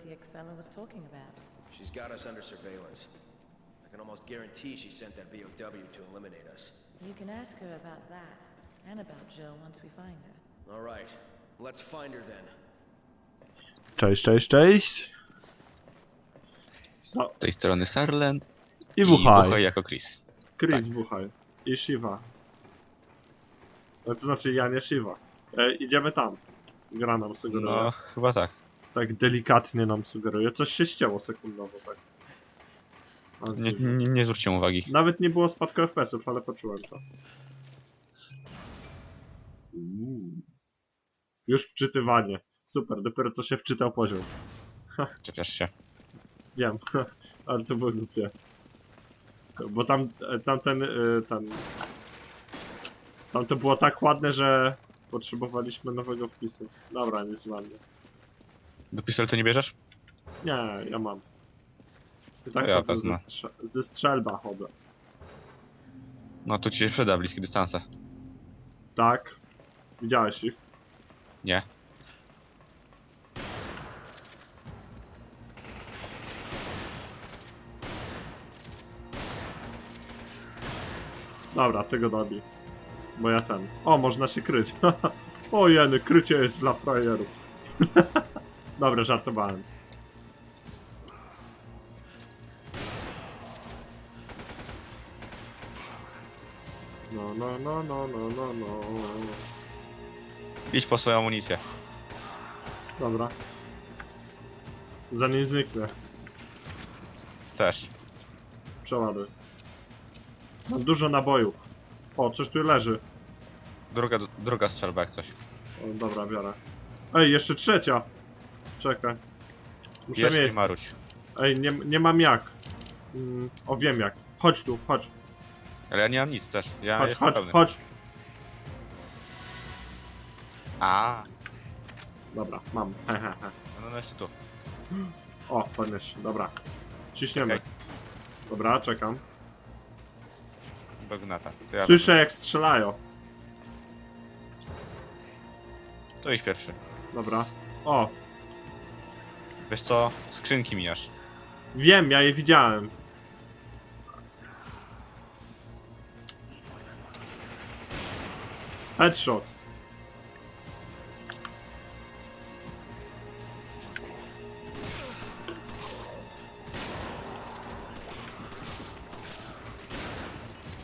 facility Excella was talking about. She's got us under surveillance. I can almost guarantee she sent that BOW to eliminate us. You can ask her about that and about Jill once we find her. All right, let's find her then. Cześć, cześć, cześć. Z tej strony Sarlen I Wuchaj. Wuchaj jako Chris. Chris Wuchaj. I Shiva. To znaczy ja nie Shiva. E, idziemy tam. Gra nam sugeruje. No, chyba tak. Tak delikatnie nam sugeruje. Coś się ścięło sekundowo, tak. Nie, nie, nie zwróćcie uwagi. Nawet nie było spadku FPS-ów, ale poczułem to. Mm. Już wczytywanie. Super, dopiero co się wczytał poziom. Czepiasz się. Wiem, ale to było głupie. Bo tam, tamten, y, ten... Tam to było tak ładne, że potrzebowaliśmy nowego wpisu. Dobra, nic dla mnie. Do pistoletu nie bierzesz? Nie, ja mam. I tak ja chodzę wezmę. ze, strze ze strzelba chodzę. No to ci się przyda bliskie dystanse. Tak? Widziałeś ich? Nie. Dobra, tego dobi. Bo ja ten. O, można się kryć. o jeny, krycie jest dla frajerów. Dobra, żartowałem. No, no, no, no, no, no, no. Idź po swoją amunicję. Dobra. Zanim zniknę. Też. Przeładuj. Mam dużo nabojów. O, coś tu leży. Druga, druga strzelba jak coś. O, dobra, biorę. Ej, jeszcze trzecia! Czekaj. Muszę mieć. i maruć. Ej, nie, nie mam jak. Mm, o, wiem jak. Chodź tu, chodź. Ale ja nie mam nic też. Ja Chodź, jestem chodź, pełny. chodź. A, Dobra, mam. He, he, he. no, no jeszcze tu. O, podnieś. Dobra. Ciśniemy. Okej. Dobra, czekam. Do gnata. To ja Słyszę jak strzelają. To idź pierwszy. Dobra. O, Wiesz co? Skrzynki mijasz. wiem, ja je widziałem. Headshot.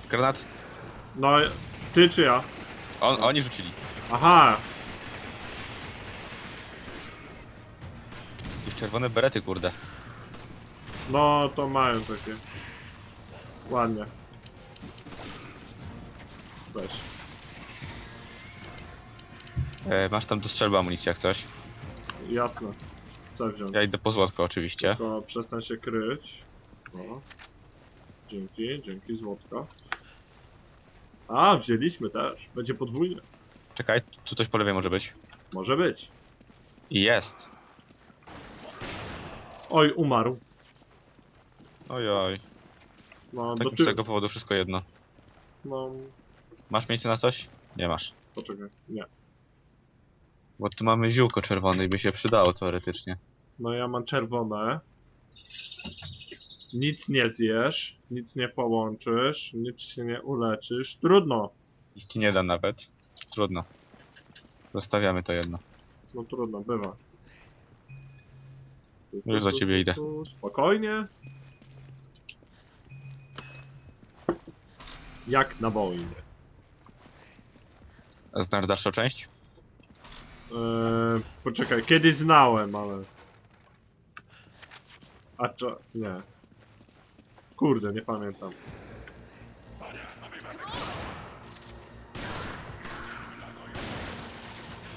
Granat? No, ty czy ja? On, oni rzucili. Aha, czerwone berety, kurde. no to mają takie. Ładnie. Weź. E, masz tam do strzelby amunicję jak coś. Jasne. Co wziąć? Ja idę po złotko oczywiście. Tylko przestań się kryć. O. Dzięki, dzięki złotka. A, wzięliśmy też. Będzie podwójnie. Czekaj, tu coś po lewej może być. Może być. I jest. Oj, umarł. Oj, oj. No, do Tak z tego powodu wszystko jedno. No, Masz miejsce na coś? Nie masz. poczekaj. Nie. Bo tu mamy ziółko czerwone i by się przydało teoretycznie. No ja mam czerwone. Nic nie zjesz, nic nie połączysz, nic się nie uleczysz. Trudno. I ci nie da nawet. Trudno. Zostawiamy to jedno. No trudno, bywa. Już tu, ciebie idę. Spokojnie. Jak na wojnie. Znasz dalszą część? Eee, poczekaj, kiedyś znałem, ale... A co? Nie. Kurde, nie pamiętam.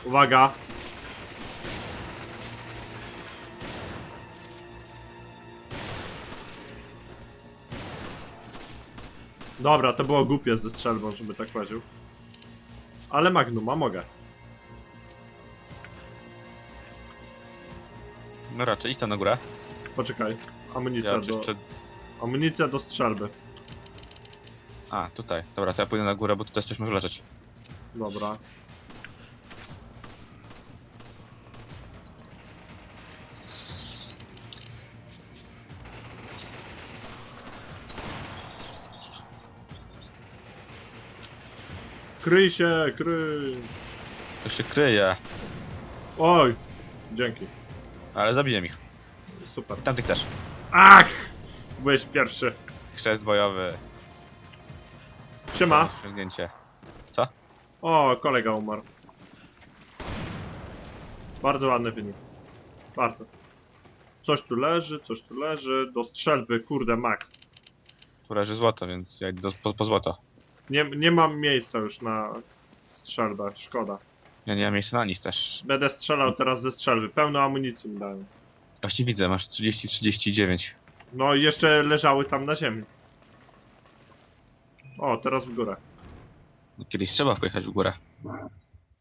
Uwaga! Dobra, to było głupie ze strzelbą, żeby tak powiedział. Ale Magnuma mogę. No raczej, idź tam na górę. Poczekaj. Amunicja Ja do... Amunicja do strzelby. A, tutaj. Dobra, to ja pójdę na górę, bo tutaj coś może leżeć. Dobra. Kryj się, kryj. To się kryje. Oj. Dzięki. Ale zabiję ich. Super. I tamtych też. Ach! Byłeś pierwszy. Chrzest bojowy. Siema. Osiągnięcie. Co? O, kolega umarł. Bardzo ładny wynik. Bardzo. Coś tu leży, coś tu leży. Do strzelby, kurde, max. Tu leży złoto, więc ja idę do, po, po złoto. Nie, nie mam miejsca już na strzelbę, szkoda. Ja nie mam miejsca na nic też. Będę strzelał teraz ze strzelby. Pełno amunicji mi dają. Właśnie widzę, masz 30-39. No i jeszcze leżały tam na ziemi. O, teraz w górę. No, Kiedyś trzeba pojechać w górę.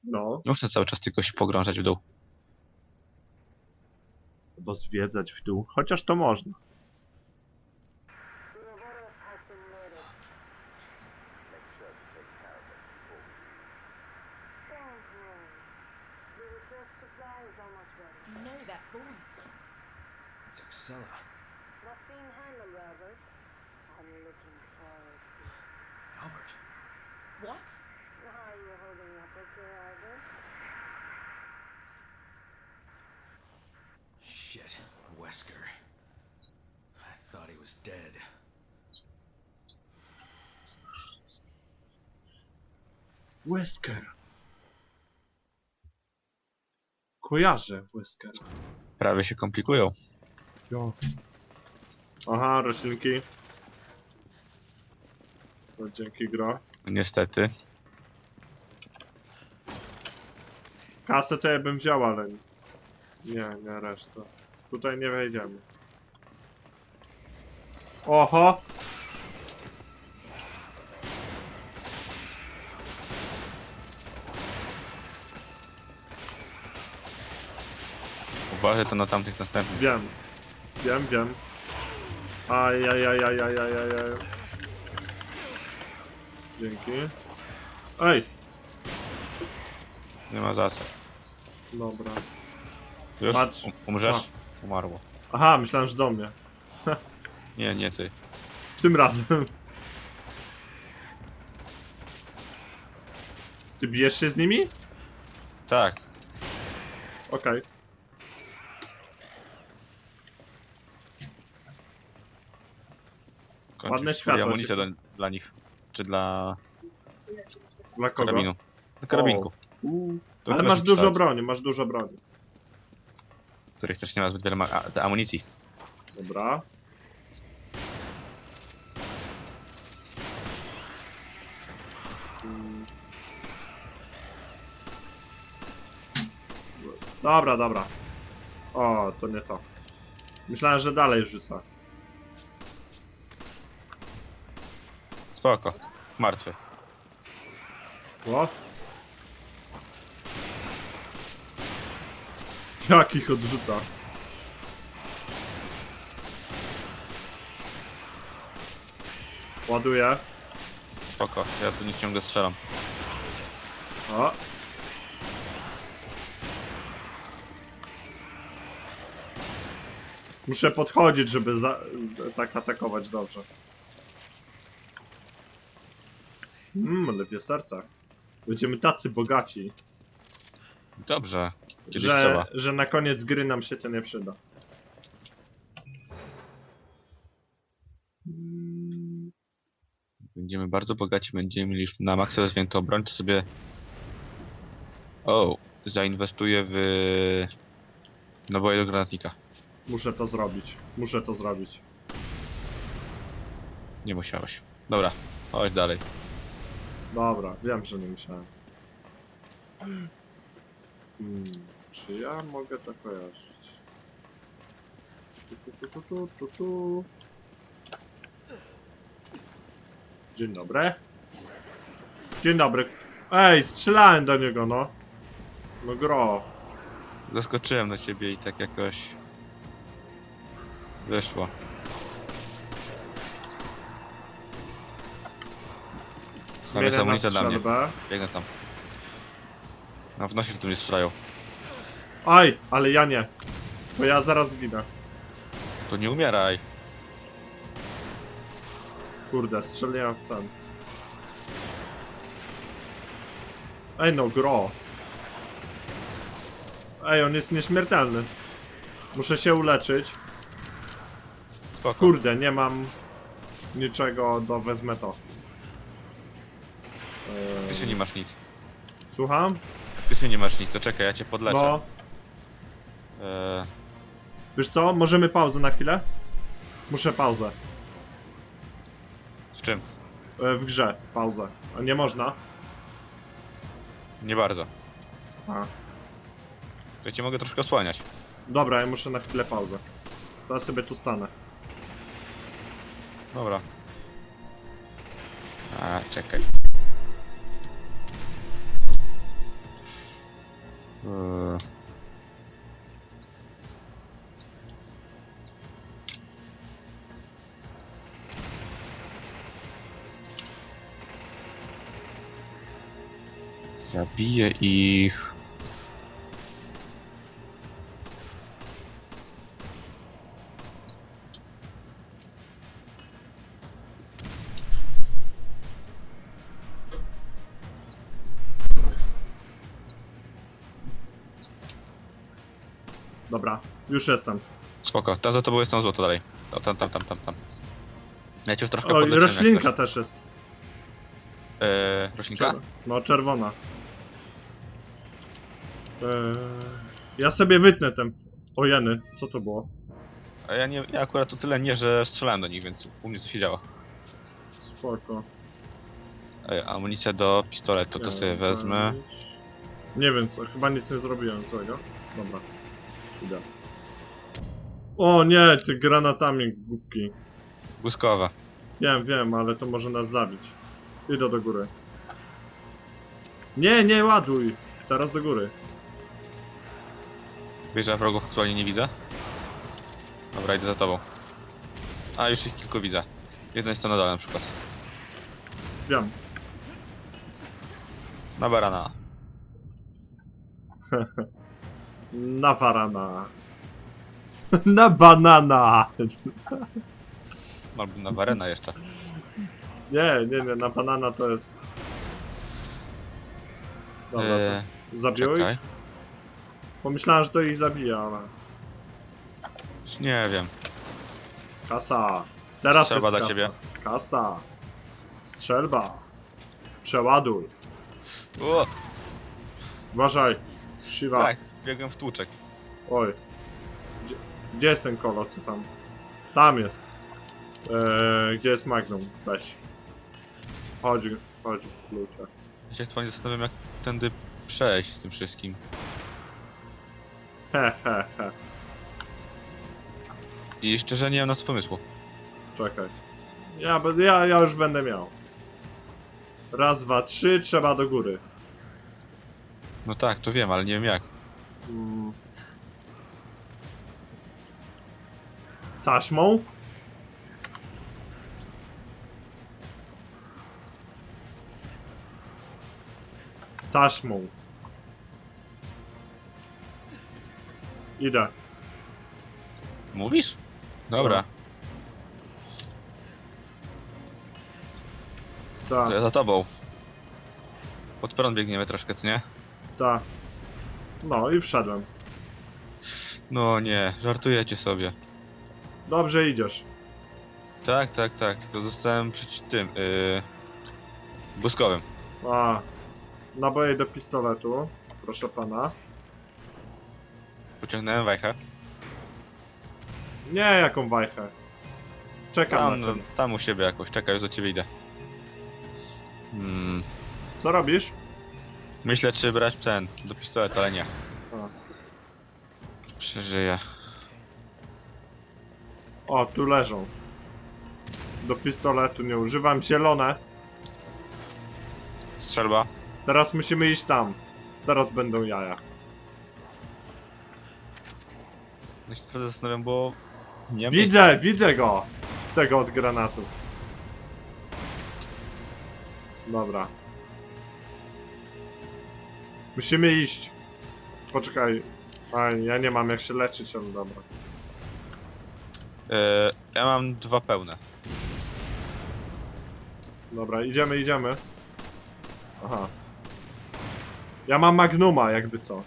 No, Nie muszę cały czas tylko się pogrążać w dół. bo zwiedzać w dół. Chociaż to można. Know that voice. It's Excella. What's being handled, Albert? I'm looking forward to it. Albert. What? Why are you holding your picture, Albert? Shit. Wesker. I thought he was dead. Wesker. Kojarzę Wesker. Prawie się komplikują. Jo. Aha, roślinki. No, dzięki gro. Niestety. Kasę to ja bym wziął, ale... Nie, nie resztę. Tutaj nie wejdziemy. Oho! Uważaj to na tamtych następnych. Wiem. Wiem, wiem. Ajajajajajajajaj. Dzięki. Ej! Nie ma za co. Dobra. Już? Patrz. Um, umrzesz? Umarło. Aha, myślałem, że do mnie. Nie, nie ty. Tym razem. Ty bijesz się z nimi? Tak. Okej. Ładne światło amunicję się- do, dla nich. Czy dla Dla kogo? karabinu. Do karabinku. Uuu. To Ale masz dużo kształt, broni, masz dużo broni. Których też nie ma zbyt wiele ma- a, te amunicji. Dobra. Mm. Dobra, dobra. O, to nie to. Myślałem, że dalej rzuca. Spoko. Martwy. O? Jak ich odrzuca? Ładuję. Spoko. Ja tu nie ciągle strzelam. O. Muszę podchodzić, żeby za, tak atakować dobrze. Mmm, lepiej serca. Będziemy tacy bogaci, Dobrze. Kiedyś że, trzeba. że na koniec gry nam się to nie przyda. Będziemy bardzo bogaci, będziemy mieli już na maksa rozwiniętą broń, to sobie... O, zainwestuję w... Naboje do granatnika. Muszę to zrobić. Muszę to zrobić. Nie musiałeś. Dobra, chodź dalej. Dobra, wiem, że nie musiałem. Hmm, czy ja mogę to kojarzyć? Tu, tu, tu, tu, tu, tu. Dzień dobry. Dzień dobry. Ej, strzelałem do niego, no. No gro. Zaskoczyłem na ciebie i tak jakoś... Wyszło. Tam jest amunicja dla mnie. Biegnę tam. Na w nosie tu mnie strzelają. Aj, ale ja nie. Bo ja zaraz zginę. To nie umieraj. Kurde, strzeliłem w ten. Ej no, gro. Ej, on jest nieśmiertelny. Muszę się uleczyć. Spoko. Kurde, nie mam niczego do wezmę to. Ty się nie masz nic. Słucham? Ty się nie masz nic, to czekaj, ja cię podleczę. No, Eee, wiesz co? Możemy pauzę na chwilę? Muszę pauzę. w czym? E, w grze, pauzę. A nie można? Nie bardzo. A. To ja cię mogę troszkę osłaniać. Dobra, ja muszę na chwilę pauzę. To ja sobie tu stanę. Dobra. A, czekaj. Eee. Zabiję ich. Dobra, już jestem. Spoko, tam za tobą jest tam złoto dalej. O, tam, tam, tam, tam, tam. Ja cię już troszkę O, i jak roślinka też jest. Eee, roślinka? Czer- No, czerwona. Eee, ja sobie wytnę ten. Ojeny, co to było? A ja nie, ja akurat to tyle nie, że strzelałem do nich, więc u mnie co się działo. Spoko. Ej, amunicja do pistoletu to sobie Eee, wezmę. Nie wiem co, chyba nic nie zrobiłem złego. Dobra. Idę. O nie, ty granatami głupki. Błyskowa. Wiem, wiem, ale to może nas zabić. Idę do góry. Nie, nie ładuj! Teraz do góry. Wiesz, że wrogów aktualnie nie widzę? Dobra, idę za tobą. A, już ich kilku widzę. Jeden jest tam na dole na przykład. Wiem. Na barana. Na farana. Na banana! Albo na warena jeszcze. Nie, nie, nie, na banana to jest. Dobra, Eee, to zabiłeś? czekaj. Pomyślałem, że to ich zabija, ale. Nie wiem. Kasa. Teraz Strzelba jest dla kasa. ciebie. Kasa. Strzelba. Przeładuj. O, Uważaj. Shiva. tak, biegłem w tłuczek. Oj. Gdzie, gdzie jest ten kolo, co tam? Tam jest. Eee, gdzie jest Magnum? Weź. Chodź, chodź, ludzie. Ja się aktualnie zastanawiam, jak tędy przejść z tym wszystkim. He, he, he. I szczerze nie mam na co pomysłu. Czekaj. Ja, bez, ja, ja już będę miał. Raz, dwa, trzy, trzeba do góry. No tak, to wiem, ale nie wiem jak. Mm. Taśmą? Taśmą. Idę. Mówisz? Dobra, Tak, to ja za tobą. Pod prąd biegniemy troszkę, co nie? tak. No i wszedłem. No nie, żartujecie sobie. Dobrze idziesz. Tak, tak, tak, tylko zostałem przy tym, yy... Błyskowym. A. Naboje do pistoletu. Proszę pana. Pociągnąłem wajchę. Nie, jaką wajchę. Czekam Tam, na no, tam u siebie jakoś, czekaj, już do ciebie idę. Hmm, Co robisz? Myślę czy brać ten, do pistoletu, ale nie. Przeżyję. O, tu leżą. Do pistoletu nie używam. Zielone. Strzelba. Teraz musimy iść tam. Teraz będą jaja. No się naprawdę zastanawiam, bo... Nie Widzę, miejsca. widzę go! Tego od granatu. Dobra. Musimy iść. Poczekaj. A, ja nie mam jak się leczyć, ale dobra. Yy, ja mam dwa pełne. Dobra, idziemy, idziemy. Aha. Ja mam Magnuma, jakby co.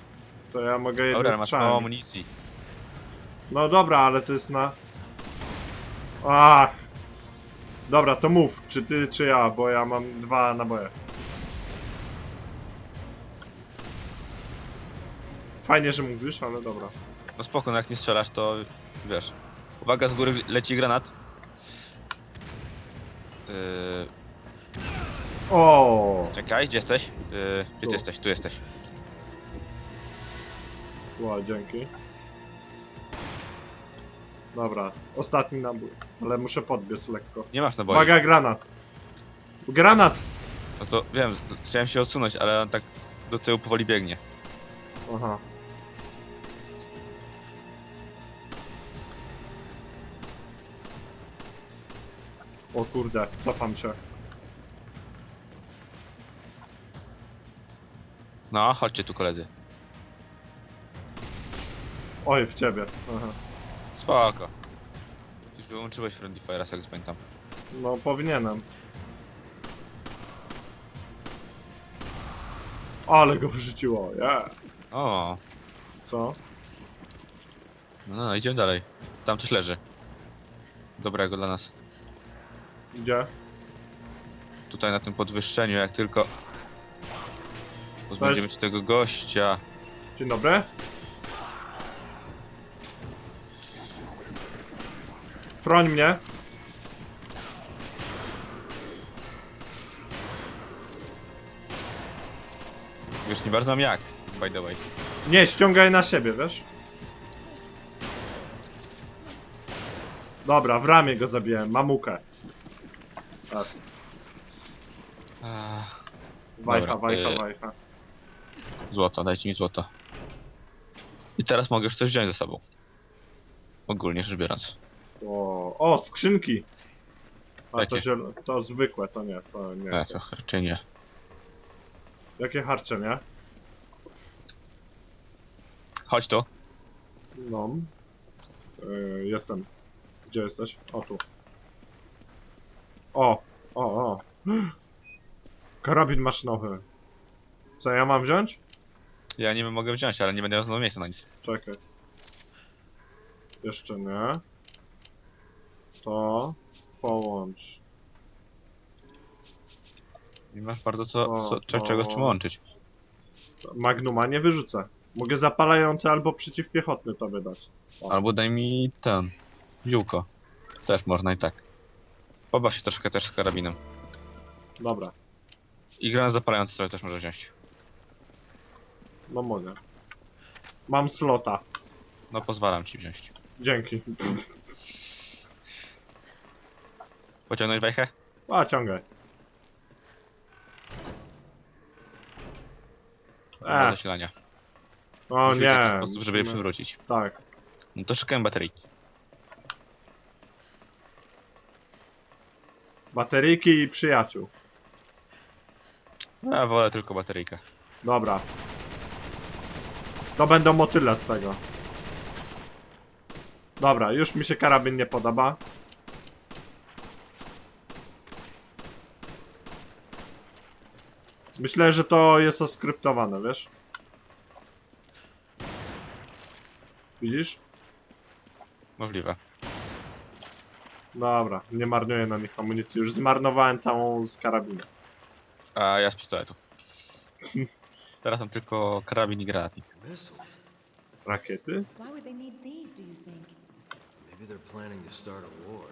To ja mogę jednym Dobra, masz strzałem. mało amunicji. No dobra, ale to jest na... Ach! Dobra, to mów, czy ty, czy ja, bo ja mam dwa naboje. Fajnie, że mówisz, ale dobra. No spoko, no jak nie strzelasz, to wiesz. Uwaga, z góry leci granat. Yy, O, czekaj, gdzie jesteś? Yy, gdzie Tu. ty jesteś? Tu jesteś. Ła, dzięki. Dobra, ostatni nabój. Ale muszę podbiec lekko. Nie masz naboi. Uwaga, granat! Granat! No to wiem, chciałem się odsunąć, ale on tak do tyłu powoli biegnie. Aha. O kurde, cofam się. No, chodźcie tu koledzy. Oj, w ciebie. Aha. Spoko. Już wyłączyłeś Friendly Fire, jak pamiętam. No, powinienem. Ale go wyrzuciło, ja. O, Co? no, no, idziemy dalej. Tam coś leży. Dobrego dla nas. Gdzie? Tutaj na tym podwyższeniu, jak tylko... Pozbędziemy się tego gościa. Dzień dobry. Chroń mnie. Wiesz, nie bardzo mam jak, by the way. Nie, ściągaj na siebie, wiesz? Dobra, w ramię go zabiłem, mamukę. Tak, Ach, wajcha, Dobra, wajcha, y- wajcha. złoto, dajcie mi złoto. I teraz mogę już coś wziąć ze sobą. Ogólnie rzecz biorąc. O, o skrzynki! A to, Jakie? ziel... to zwykłe, to nie, to nie. Nie, to raczej nie. Jakie harcze, nie? Chodź tu. No. Yy, jestem. Gdzie jesteś? O, tu. O, o, o. Karabin maszynowy. Co ja mam wziąć? Ja nie mogę wziąć, ale nie będę miał znowu miejsca na nic. Czekaj. Jeszcze nie. To połącz. Nie masz bardzo co, O, co, cze- czegoś czym o. łączyć. Magnuma nie wyrzucę. Mogę zapalający albo przeciwpiechotny to wydać. Albo daj mi ten. Ziółko. Też można i tak. Pobaw się troszkę też z karabinem. Dobra, I granat zapalający sobie też może wziąć. no mogę. Mam slota. No pozwalam ci wziąć. Dzięki. Pociągnąć wajchę? A, ciągaj. Dobra, E, zasilania. o mieć jakiś nie. sposób, żeby je przywrócić. Tak. No to szukałem bateryjki. Bateryjki i przyjaciół. Ja wolę tylko bateryjkę. Dobra. To będą motyle z tego. Dobra, już mi się karabin nie podoba. Myślę, że to jest oskryptowane, wiesz? Widzisz? Możliwe. Dobra, nie marnuję na nich amunicji. Już zmarnowałem całą z karabinu. A ja z pistoletu. Teraz mam tylko karabin i granatnik. Missiles? Rakiety? Why would they need these, do you think? Maybe they're planning to start a war.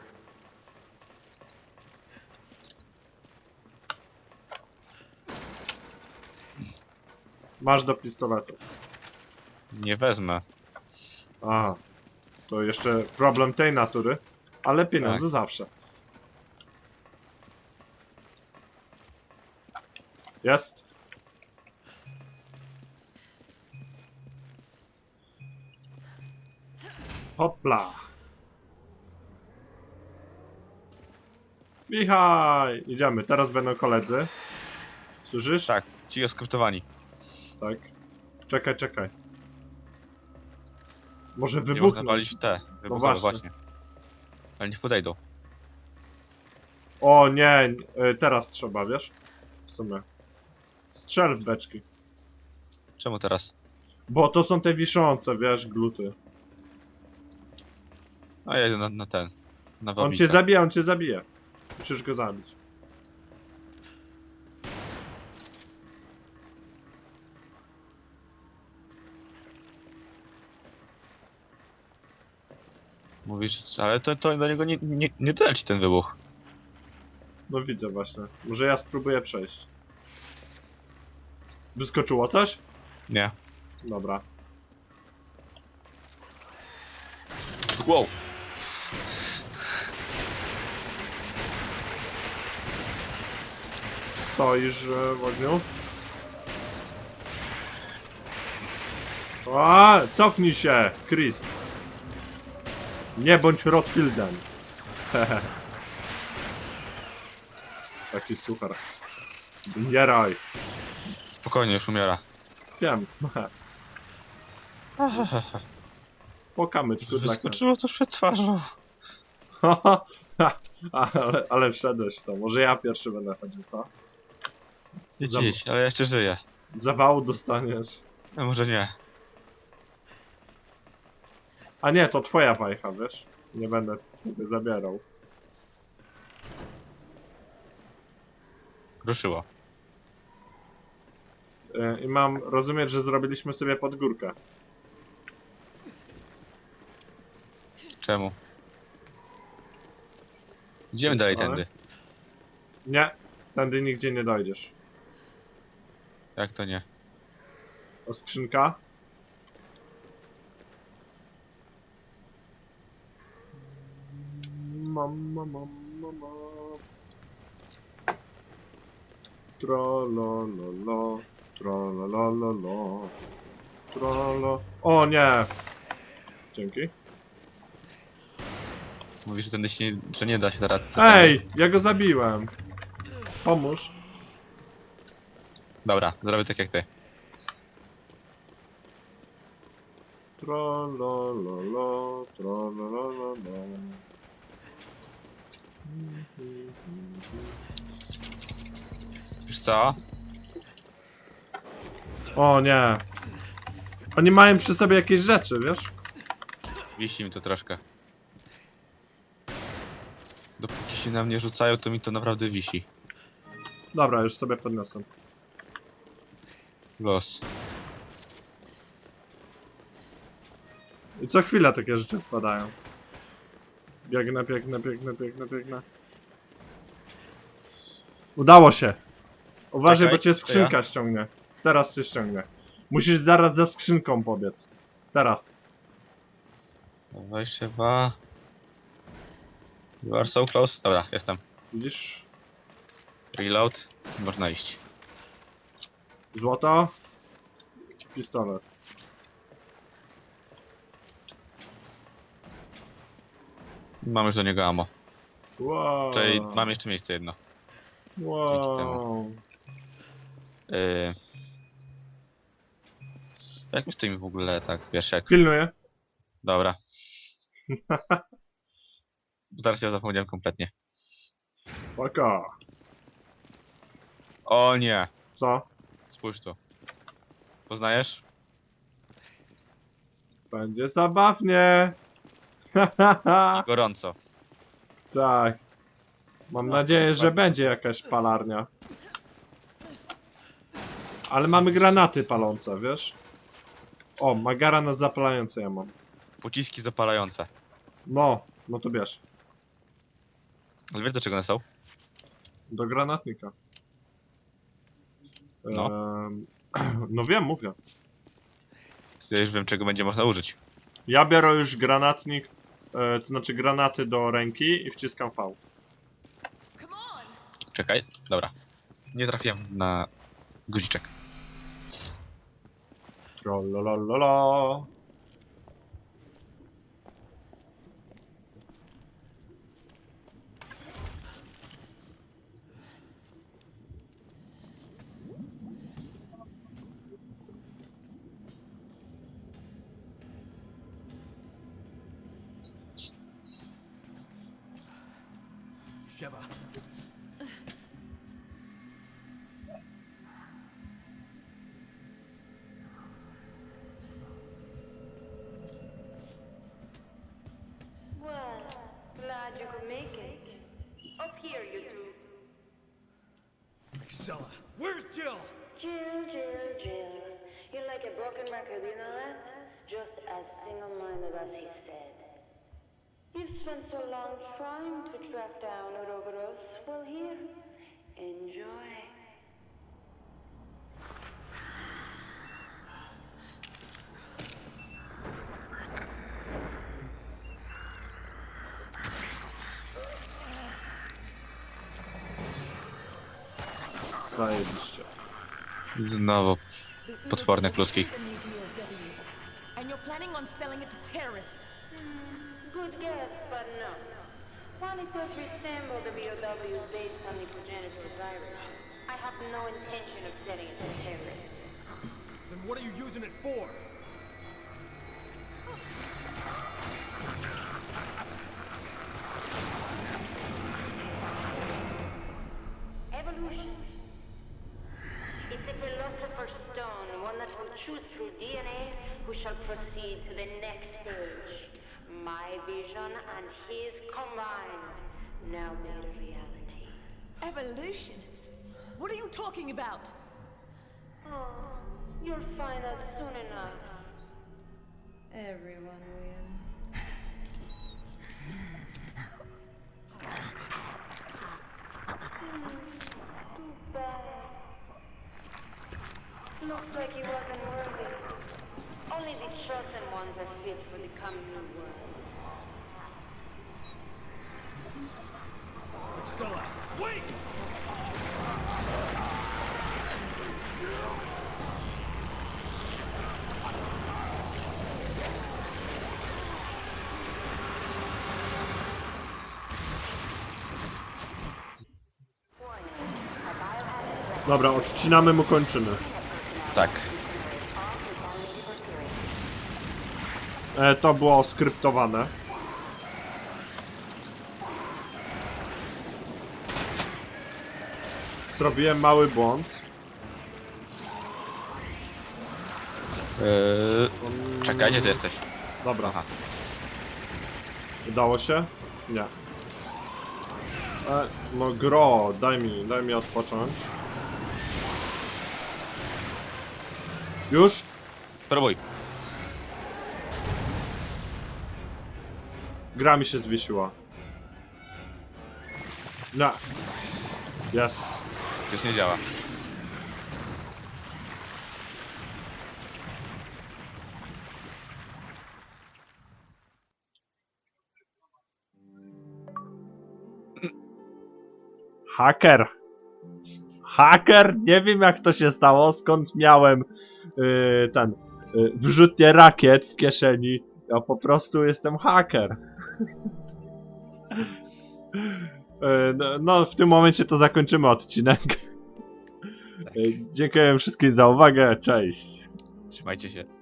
Masz do pistoletu. Nie wezmę. Aha. To jeszcze problem tej natury. Ale pieniądze Tak. zawsze. Jest. Hopla. Michaj! Idziemy, teraz będą koledzy. Słyszysz? Tak, ci oskryptowani. Tak. Czekaj, czekaj. Może Nie można wybuchnąć. palić te. Wybuchowe właśnie. właśnie. Ale niech podejdą. O nie, y, teraz trzeba, wiesz? W sumie. Strzel w beczki. Czemu teraz? Bo to są te wiszące, wiesz, gluty. A ja idę na, na ten. Na On wabika. cię zabija, on cię zabije. Musisz go zabić. Mówisz, ale to, to do niego nie, nie, nie doleci ten wybuch. No widzę właśnie. Może ja spróbuję przejść. Wyskoczyło coś? Nie. Dobra. Wow! Stoisz e, w ogniu? A, cofnij się, Chris. Nie bądź Rothfieldem. Taki suchar. Umieraj. Spokojnie, już umiera. Wiem. Pokamy, luck. Wyskoczyło tuż przed twarzą. ale, ale wszedłeś w to. Może ja pierwszy będę chodził, co? Idź, Zam- idź, ale ja jeszcze żyję. Zawału dostaniesz. No może nie. A nie, to twoja bajka, wiesz? Nie będę zabierał. Ruszyło. E, I mam rozumieć, że zrobiliśmy sobie podgórkę. Czemu? Idziemy dalej Ale- tędy. Nie, tędy nigdzie nie dojdziesz. Jak to nie? O skrzynka? Mama, mama. Trolololo, trolololo, trololo. O nie! Dzięki. Mówisz, że tędy się nie, że nie da się teraz. Ej, ja go zabiłem. Pomóż. Dobra, zrobię tak jak ty. Trolololo, trolololo. Wiesz co? O nie. Oni mają przy sobie jakieś rzeczy, wiesz? Wisi mi to troszkę. Dopóki się na mnie rzucają, to mi to naprawdę wisi. Dobra, już sobie podniosę. Los. I co chwila takie rzeczy wpadają. Biegnę, biegnę, biegnę, biegnę, biegnę. Udało się. Uważaj, Czekaj, bo cię to skrzynka ja. ściągnie. Teraz cię ściągnie. Musisz zaraz za skrzynką pobiec. Teraz. Dawaj chyba. You are so close. Dobra, jestem. Widzisz? Reload. Można iść. Złoto. Pistolet. Mam już do niego ammo. Wow. Czyli mam jeszcze miejsce jedno. Wow. temu. Yy... Jak my stoimy w ogóle tak, wiesz jak? Pilnuję. Dobra. Teraz ja zapomniałem kompletnie. Spoko. O nie! Co? Spójrz tu. Poznajesz? Będzie zabawnie. I gorąco. tak. Mam No, nadzieję, że będzie jakaś palarnia. Ale mamy granaty palące, wiesz? O, magara na zapalające ja mam. Pociski zapalające. No, no to bierz. Ale wiesz do czego one są? Do granatnika. No. Em, no wiem, mówię. Ja już wiem czego będzie można użyć. Ja biorę już granatnik, e, to znaczy granaty do ręki i wciskam V. Czekaj, dobra. Nie trafiłem na guziczek. Trollolololo. Single-minded he said. You've spent so long trying to track down Ouroboros. Well, here, enjoy. Zajebiście. Znowu potworne kluski. Terrorists. Good guess, but no. While it does resemble the BOW based on the progenitor virus, I have no intention of setting it to terrorists. Then what are you using it for? Evolution. It's a philosopher's stone, one that will choose through DNA who shall proceed to the next stage. My vision and his combined, now made a reality. Evolution? What are you talking about? Oh, you'll find out soon enough. Everyone will. Too bad. Looks like he wasn't worthy. Only the chosen ones are fit for the coming new world. Excella. Wait! Dobra, odcinamy mu kończyny. Tak. To było skryptowane. Zrobiłem mały błąd. Yy, czekaj, gdzie ty jesteś? Dobra. Aha. Udało się? Nie. E, no gro, daj mi, daj mi odpocząć. Już? Próbuj. Gra mi się zwiesiła. Nie. Jest. Już nie działa. Haker. Haker? Nie wiem jak to się stało, skąd miałem yy, ten yy, wrzutnie rakiet w kieszeni. Ja po prostu jestem haker. Yy, no, no, w tym momencie to zakończymy odcinek. Yy, Dziękuję wszystkim za uwagę, cześć. Trzymajcie się.